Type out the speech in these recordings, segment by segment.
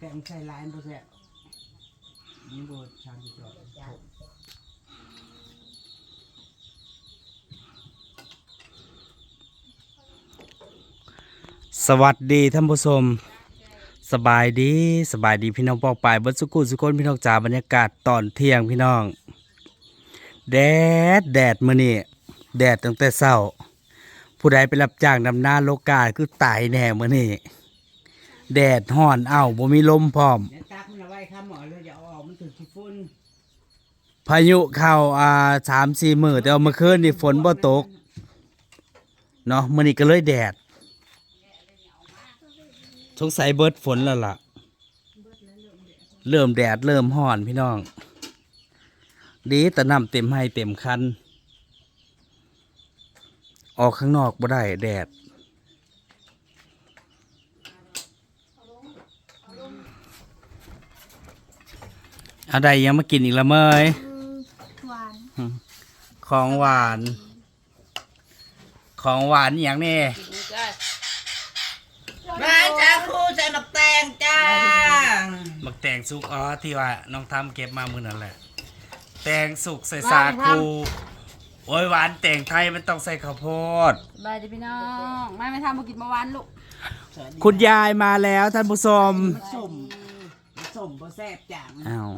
แกงใส่ลายมันบ่แซ่บนี่บ่ชามจอดสวัสดีท่านผู้ชม สบายดีสบายดีพี่น้องปอกปลายเบัสุกุสุคนพี่น้องจ๋าบรรยากาศตอนเที่ยงพี่น้อง แดดแดดมื้อนี้แดดตั้งแต่เช้า ผู้ใดไปรับจ้างดำนาโลกาคือตายแน่มื้อนี้ แดดฮ้อนเอ้าบ่มีลมพร้อม เดี๋ยวตักมันเอาไว้ข้ามหมอเลยอย่าเอาออกมันถึงขี้ฝุ่นพายุเข้าอ่าสามสี่มื้อแต่ว่าเมื่อคืนนี่ฝนบ่ตกเนาะมื้อนี้ก็เลยแดด สงสัยเบิดฝนแล้วล่ะ เริ่มแดดเริ่มห้อนพี่น้อง ดีแต่น้ำเต็มให้เต็มคัน ออกข้างนอกบ่ได้แดด อะไรยังมากินอีกละเมยหวานของหวาน ของหวานอหย่างนี้มาจ้าครูใส่หมักแตงจ้ามักแตงสุกอ๋อที่ว่าน้องทำเก็บมามือนั่นแหละ แตงสุกใส่สาคู โอ้ยหวานแตงไทยมันต้องใส่ข้าวโพดบายดีพี่น้องไม่ไม่ทำมากินเมื่อวานลูก คุณยายมาแล้วท่านผู้ชม สมสมบ่แซ่บจังอ้าว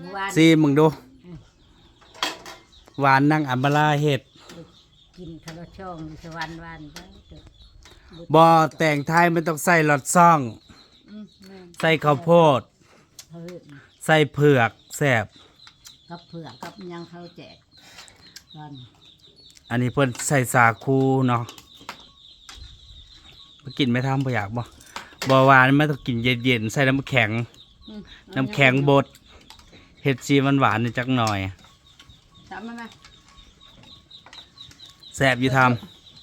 เมื่อวานซีมึงดู หวานนั่งอัมบาลาเห็ดกินข้าวช่องสวรรค์วันจ้าบ่อแต่งไทยมันต้องใส่หลอดซ่อง อืมแม่นใส่ข้าวโพดเพิ่นใส่เผือกแซ่บกับเผือกกับยังเขาแจกกันอันนี้เพิ่นใส่สาคูเนาะมากินไม่ทำบ่อยากบ่ บ่หวานไม่ต้องกินเย็นๆใส่น้ำแข็งอืมน้ำแข็งบดเห็ดจีมันหวานๆนี่จักหน่อยทำมาไหมแซ่บอยู่ท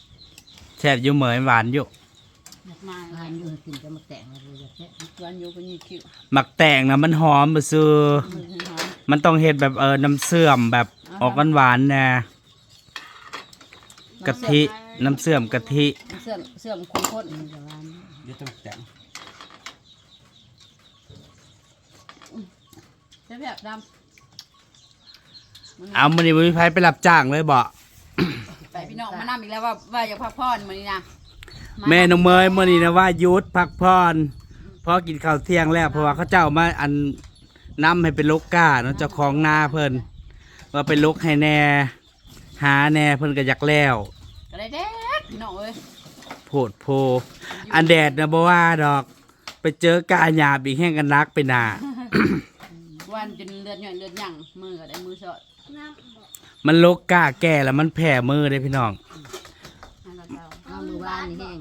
ำแซ่บอยู่เหมยหวานอยู่อยากมาทานอยู่กินกับหมักแตงอะไรอย่างเงี้ยหวานอยู่ก็ยี่คิวหมักแตงนะมันหอมบ่ซื้อมือหอมมันต้องเฮ็ดแบบเออน้ำเสื่อมแบบออกหวานๆแน่กะทิ น้ำเสื่อมกะทิ เสื่อมเสื่อมคนคนมันจะหวานเดี๋ยวต้องแต่งใช่แบบดเอามื้อนี้บ่มีไผไปรับจ้างเลยบ่ำไปพี่น้องมานำอีกแล้วว่าว่าอยากพักผ่อนมื้อนี้นะแม่น้องเมยมื้อนี้นะว่าหยุดพักผ่อนเพอกินข้าวเที่ยงแล้วเพราะว่าเขาเจ้ามาอันนำให้เป็นลกก้าเนาะเจ้าของนาเพิ่นว่าเป็นลกให้แน่หาแน่เพิ่นก็อยากแล้วก็ ได้แดดพี่น้องเอ้ยโพดโพ อันแดดนะบ่ว่าดอก ไปเจอกาหยาบอีกแห้งกันนักไปหนา วันจนเลือดหย่อยเลือดหยั่งมือก็ได้มือสอดมันลกกาแก่แล้วมันแผ่มือได้พี่น้องให้เราเจ้าเอามือวานนี่แห้ง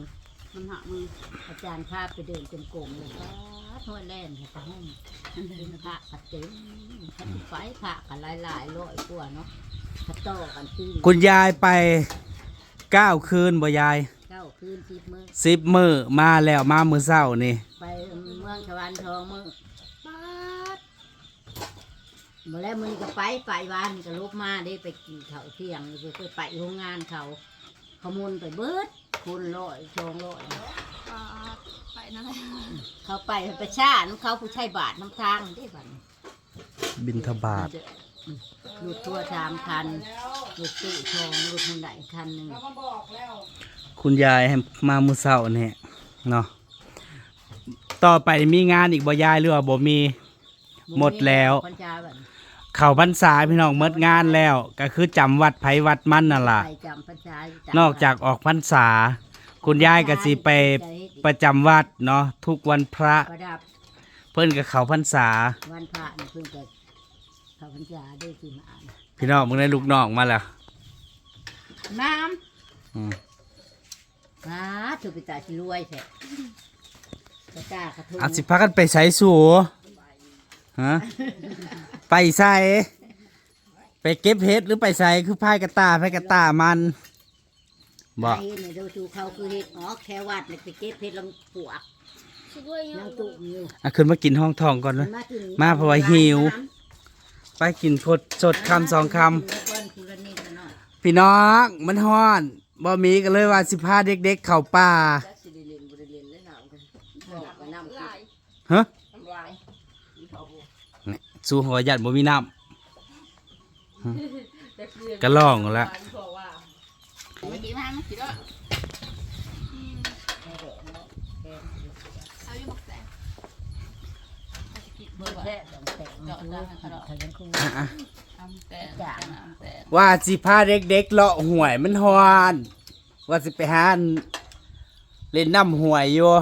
มันหักมืออาจารย์พาไปเดินจงกรมเลยก็ทั่วแล่นค่ะห้องเป็นพระกัดเต็มขันไฟพระกันหลายหลายๆร้อยกว่าเนาะขัดต่อกันคืนคุณยายไป เก้าคืนบ่ยายเก้าคืนสิบมื้อสิบมือมาแล้วมามือเศร้านี่ ไปเมืองชวานทองมื้อป๊าดมาแล้วมึงก็ไปไปวานก็ลุกมาได้ไปกินข้าวเที่ยงไปไปไปโรงงานเขาขโมยไปเบิดคนร้อยชองร้อยไปนั่นแหละเขาไปไปชาน้ำเขาผู้ใช้บาทน้ำทางได้บัดนี้บินทบาท รถทัวร์สามคันรถตู้ทองรถหุ่นใดคันหนึ่งคุณยายให้มามือเศร้านี่เนาะต่อไปมีงานอีกบ่ยายหรือว่าบ่มีหมดแล้ว คนชาบัดเข้าพรรษาพี่น้องเมดงานแล้ว ก็คือจำวัดไผวัดมันนั่นล่ะ ไปจำพรรษาจำนอกจากออกพรรษา คุณยายก็สิไปประจำวัดเนาะทุกวันพระประดับเพิ่นก็เข้าพรรษา วันพระนี่เพิ่งจะ เขาพรรษาได้ที่มาอ่านพี่น้องมึงได้ลูกน้องมาแล้วน้อืมำอ่าถูกไปตาชิรวยแท้กระจ้ากระทุงอาสิพากันไปใส่สูฮะไปใส่ไปเก็บเห็ดหรือไปใส่คือพายกระตาพายกระตามันบอกไอ้เนี่ยดูดูเขาคือเห็ดอ๋อแค่วัดเนี่ยไปเก็บเห็ดลงปวกยังตุ่มอยู่อะขึ้นมากินห้องทองก่อนเลยมาถึงมาเพราะว่าหิว ไปกินพดสดคำสองคำพี่น้องมันฮ้อนบ่มีก็เลยว่าสิพาเด็กๆ เข้าป่าสิได้เข่าวฮะทำลาสู้หัวยัดบ่มีน้จะเกลือำกระล่องล้ว อีเขาว่าไม่กินมาไม่กินแล้วเอาอยู่บอกแต่เมื่อแรกต้องแต่งมันคือเขายังคงทำแต่ทำแต่ว่าสิพาเด็กๆเลาะหวยมันฮอนว่าสิไปหาอันเล่นน้ำหวยอยู่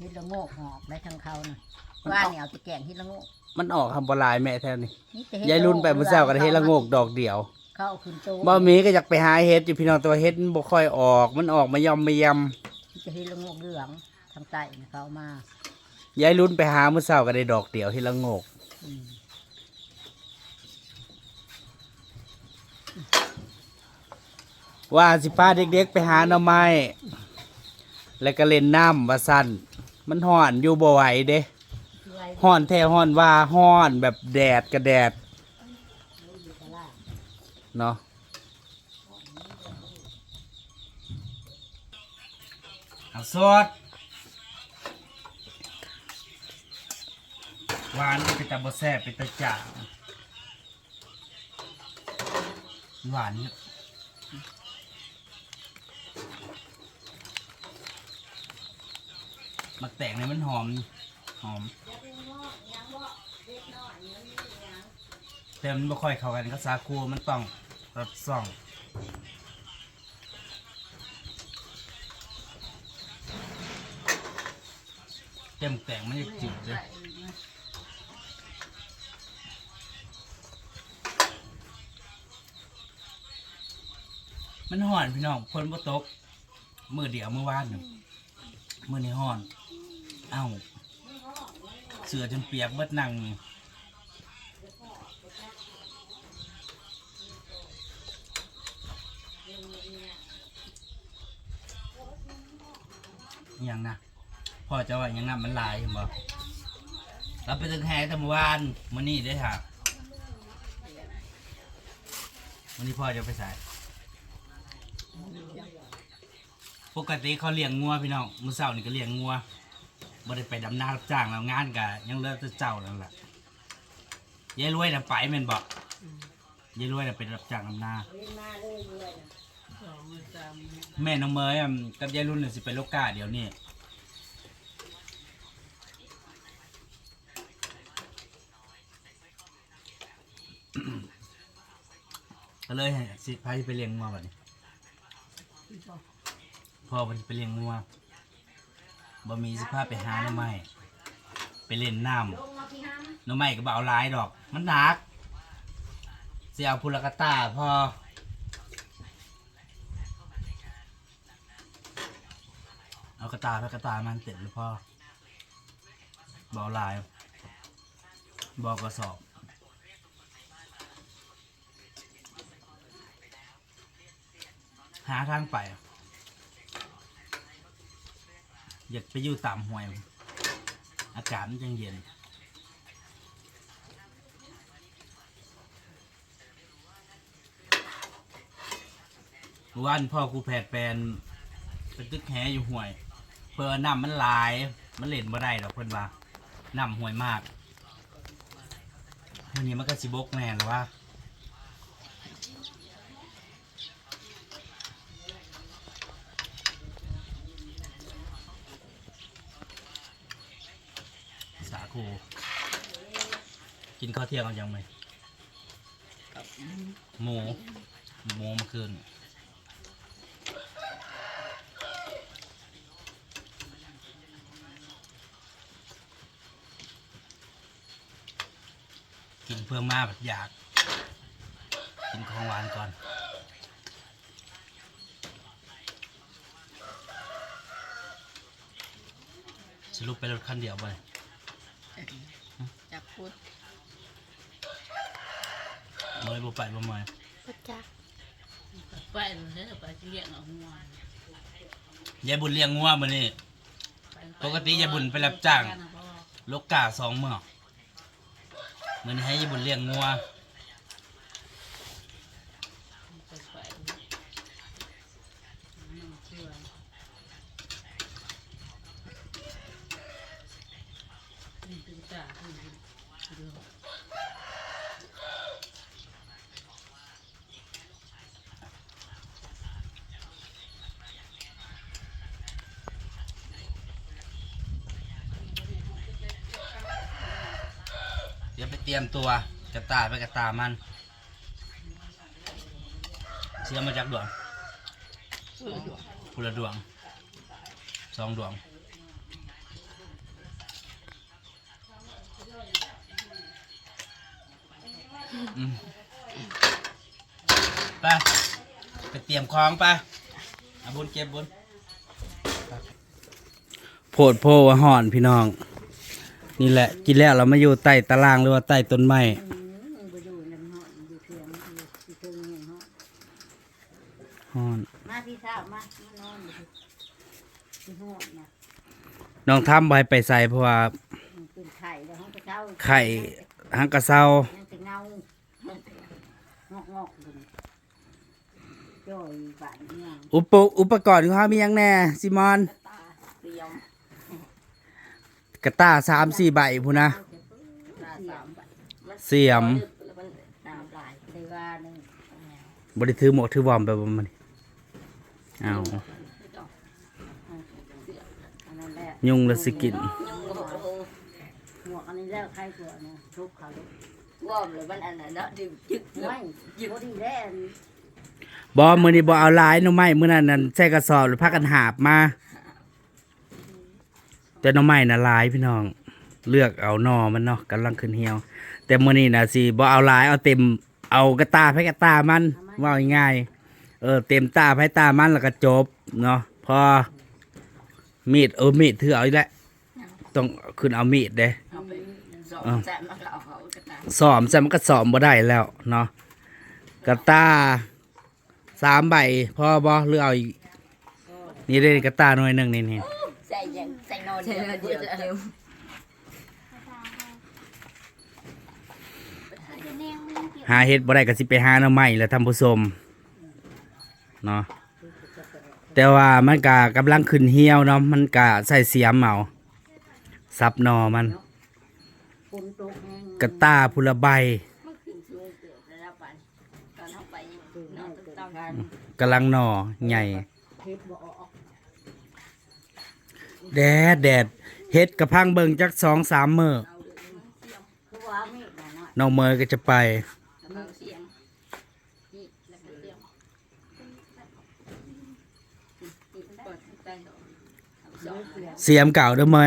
ฮิตละโงกหอบได้ทางเขาน่ะว่าเนี่ยเอาตะแกรงฮิตละโงกมันออกคำบลายแม่แท้นี่นี่แต่เฮ็ดยายรุ่นไปมื้อเช้าก็ได้เฮ็ดละโงกดอกเดียวเข้าขึ้นโตบ่มีก็อยากไปหาเฮ็ดอยู่พี่น้องแตัวาเฮ็ดมันบ่ค่อยออก มันออกมายอมมายนี่จะฮิตละโงกเหลืองทางใต้น่ะเขาเอามาำ ยายรุ่นไปหาเมื้อเช้าก็ได้ดอกเดียวเฮ็ดละโงกอืมว่าสิพาเด็กๆ ไปหาหน่อไม้ แล้วก็เล่นน้ำว่าซั่นมันฮ้อนอยู่บ่ไหวเด้ฮ้อนแท้ฮ้อนว่าฮ้อนแบบแดดก็แดดเนาะเอาสด หวานเป็นตาบแซ่บเป็นตาจ่างหวานเนี่ยมักแตงเนี่ยมันหอม หอม แต่มันไม่ค่อยเข้ากันก็สาคูมันต้องรสซ่องเต็มแต่งมันจะจืดเลย มันห่อนพี่น้องพ้นบ่ตกมือเดียวเมื่อวานหนึ่งมื่อนี้ฮ้อน เอ้า เสือจนเปียกเบิดนั่งยังนะพ่อจะว่าอิหยังนะมันลายเห็นบ่เราไปตึกแห่ต่เมื่อวานมื่อนี้ได้ค่ะวันนี้พ่อจะไปใส่ ปกติเขาเลี้ยงงัวพี่น้องมื้อเช้านี่ก็เลี้ยงงัวบ่ได้ไปดำนารับจ้างแล้วงานก็ยังเลือแต่เจ้านั่นแหละยายรวยน่ะไปแม่นบ่ยายรวยน่ะเป็นรับจ้างดำนาแม่น้องเมยอะกับยายรุ่นน่ะสิไปโลกาเดี๋ยวนี้ก็เลยสิพาสิไปเลี้ยงงัวบัดนี้ พ่อมันสิไปเลี้ยงงัวบ่มีสิพไปหาหน่อไม้ไปเล่นน้ำหน่อไม้ก็บ่เอาหลายดอก มันหนักเสิเอาพุลกตาพอเอากระตาไปกระตามันเต็มเลยพ่อบอกลายบอกกระสอบหาทางไปอ อยากไปอยู่ตามห้วย อากาศมันจังเย็น วันพ่อกูแผดแปลนไปตึกแหอยู่ห่วย เพื่อน้ำมันหลาย มันเล่นบ่ได้ดอกเพิ่อนว่าน้ำห่วยมากวันนี้มันก็สิบกแน่หรอว่า กินข้าวเที่ยงเอายังไหมหมูหมูเมาคืนกินเพื่อมาแบบอยาก กินของหวานก่อนสรุปไปรถคันเดียวไป พุดเมยบ่ไปบ่เมยไปเลยไปเลี้ยงเอาหัวยายบุญเลี้ยงงัวมื้อนี้ ปกติยายบุญไปรับจ้างลกกาสองมื้อมื้อนี้ให้ยายบุญเลี้ยงงัว ไปไปน้องเชื่อ เดี๋ยว ไปเตรียมตัวกระตาไปกระตามันเชื่อมาจากดวงพุละดวงสองดวงไปไปเตรียมของไปเอาบุญเก็บบุญโพดโพว่าห่อนพี่น้อง นี่แหละกินแล้วเรามาอยู่ใต้ตารางหรือว่าใต้ต้นไม้อืมมึงไปดูน้ำหอมอยู่เพียงอยู่ที่เทิงเนี่ยหอมห่อนมาที่เช้ามามานอนอยู่ที่หอมนะน้องทำใบไปใส่เพราะว่ามันเป็นไข่แล้วห้องกระเช้าไข่หังกระเซามันจะเงางอกงอกๆดูจ่อยบานเนี่ยอุปอุปกรณ์ของเขามีหยังแน่ซิมอนตาเตรียม กระต้าสามสี่ใบพูนนะเสียมมันตามลายเทวาหนึ่งบริถือหมวกถือวอมไปบ่มันเอาอันนั้นแหละยุงละสิกินหมวกอันนี้แล้วใครตัวเนี่ยทุบเขาลูกว่าเลยมันอันนั้นเนาะดิยึกไม่ยิบดีแล้วบอมือนี้บอเอาลายน้องไม้มือนั้นนั่นใส่กระสอบหรือพักกันหาบมา แต่หน้องไม้น่ะหลายพี่น้อง เลือกเอาหนอมันเนาะกำลังขึ้นเหี่ยว แต่มือนี้น่ะสิบอเอาหลายเอาเต็มเอากระตาให้กระตามันว่าง่ายๆเออเต็มตาให้ตามันแล้วก็จบเนาะพอมีดเออมีดถือเอาอีกแล้วต้องขึ้นเอามีดเด้เอาไปสองแสนมาเอาเขากระตาสอมแต่มันก็สอมบ่ได้แล้วเนาะกระตาสามใบพ่อบอหรือเอาอีกนี่ได้กระตาหน่วยหนึ่งนี่นี่ ใส่ยังใส่นอนเดียวเดียวเดียวหาเฮ็ดบ่ได้ก็สิไปหาหน่อไม้แล้วทำผู้ชมเนาะแต่ว่ามันก็กำลังขึ้นเหี่ยวเนาะมันก็ใส่เสียมเอาซับหนอมันฝนตกแห้งกระตาพุละใบมันขึ้นสูงเกือบแล้วปันตอนเข้าไปยังตื่นนให้อนเกิดต้องการกำลังหนอใหญ่ เทปบ่ออก แดดแดดเฮ็ดกระพังเบิงจักสองสามเมื่อน้องเมยก็จะไป เสียมเก่าเด้ไหม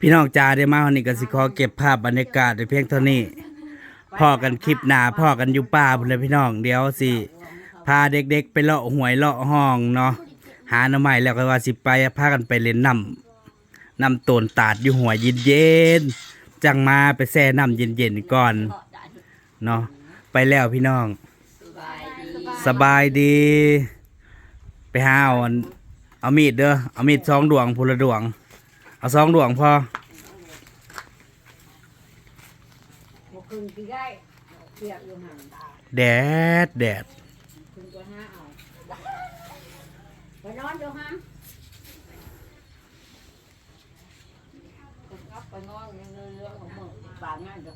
พี่น้องจ่าได้มาวันนี้ก็สิขอเก็บภาพบรรยากาศในเพียงเท่านี้ พ่อกันคลิปหน้าพ่อกันอยู่ป่าพุ่นเลยพี่น้องเดี๋ยวสิพาเด็กๆ ไปเลาะหวยเลาะห้องเนาะหาหน่อไม้แล้วก็ว่าสิไปพากันไปเล่นน้ำน้ำโตนตาดอยู่หัวเย็นๆจังมาไปแช่น้ำเย็นๆก่อนเนาะไปแล้วพี่น้อง สบายดีสบายดีไปหาเอาเอามีดเด้อเอามีดสองดวงพลดวง เอาสองดวงพอ แดดแดด คืนก็ห้าเอาไปนอนอยู่ห่างก็กลับไปนอนยังเรื่องของมึงป่านนั่นจะฝันเขา ะ